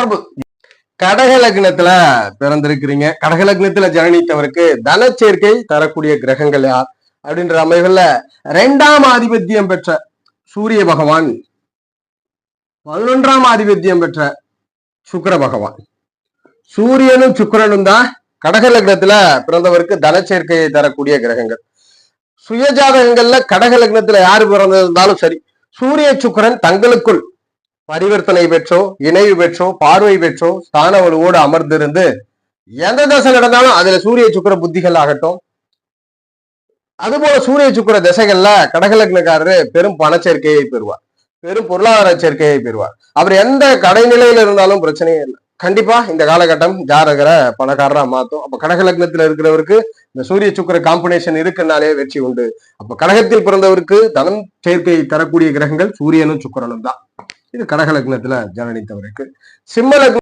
தொடர்பு. கடக லக்னத்துல பிறந்திருக்கிறீங்க. கடக லக்னத்துல ஜனனித்தவருக்கு தன சேர்க்கை தரக்கூடிய கிரகங்கள் யார்? அப்படின்ற அமைவுல இரண்டாம் ஆதிபத்தியம் பெற்ற சூரிய பகவான் பதினொன்றாம் ஆதிபத்தியம் பெற்ற சுக்கர பகவான். சூரியனும் சுக்கரனும் தான் கடக லக்னத்துல பிறந்தவருக்கு தன சேர்க்கையை தரக்கூடிய கிரகங்கள். சுயஜாதகங்கள்ல கடக லக்னத்துல யாரு பிறந்திருந்தாலும் சரி சூரிய சுக்கரன் தங்களுக்குள் பரிவர்த்தனை பெற்றோ இணைவு பெற்றோ பார்வை பெற்றோ ஸ்தான வலுவோடு அமர்ந்திருந்து எந்த தசை நடந்தாலும் அதுல சூரிய சுக்கிர புத்திகள் ஆகட்டும். அதுபோல சூரிய சுக்கிர திசைகள்ல கடகலக்னக்காரரு பெரும் பணச்சேர்க்கையை பெறுவார். பெரும் பொருளாதார சேர்க்கையை பெறுவார். அவர் எந்த கடைநிலையில இருந்தாலும் பிரச்சனையே இல்லை. கண்டிப்பா இந்த காலகட்டம் ஜாரகரை பணக்காரரா மாத்தும். அப்ப கடகலக்னத்துல இருக்கிறவருக்கு இந்த சூரிய சுக்கிர காம்பினேஷன் இருக்குன்னாலே வெற்றி உண்டு. அப்ப கடகத்தில் பிறந்தவருக்கு தனம் சேர்க்கை தரக்கூடிய கிரகங்கள் சூரியனும் சுக்கிரனும் தான் இது கடக லக்னத்துல ஜனனித்தவருக்கு சிம்ம லக்னம்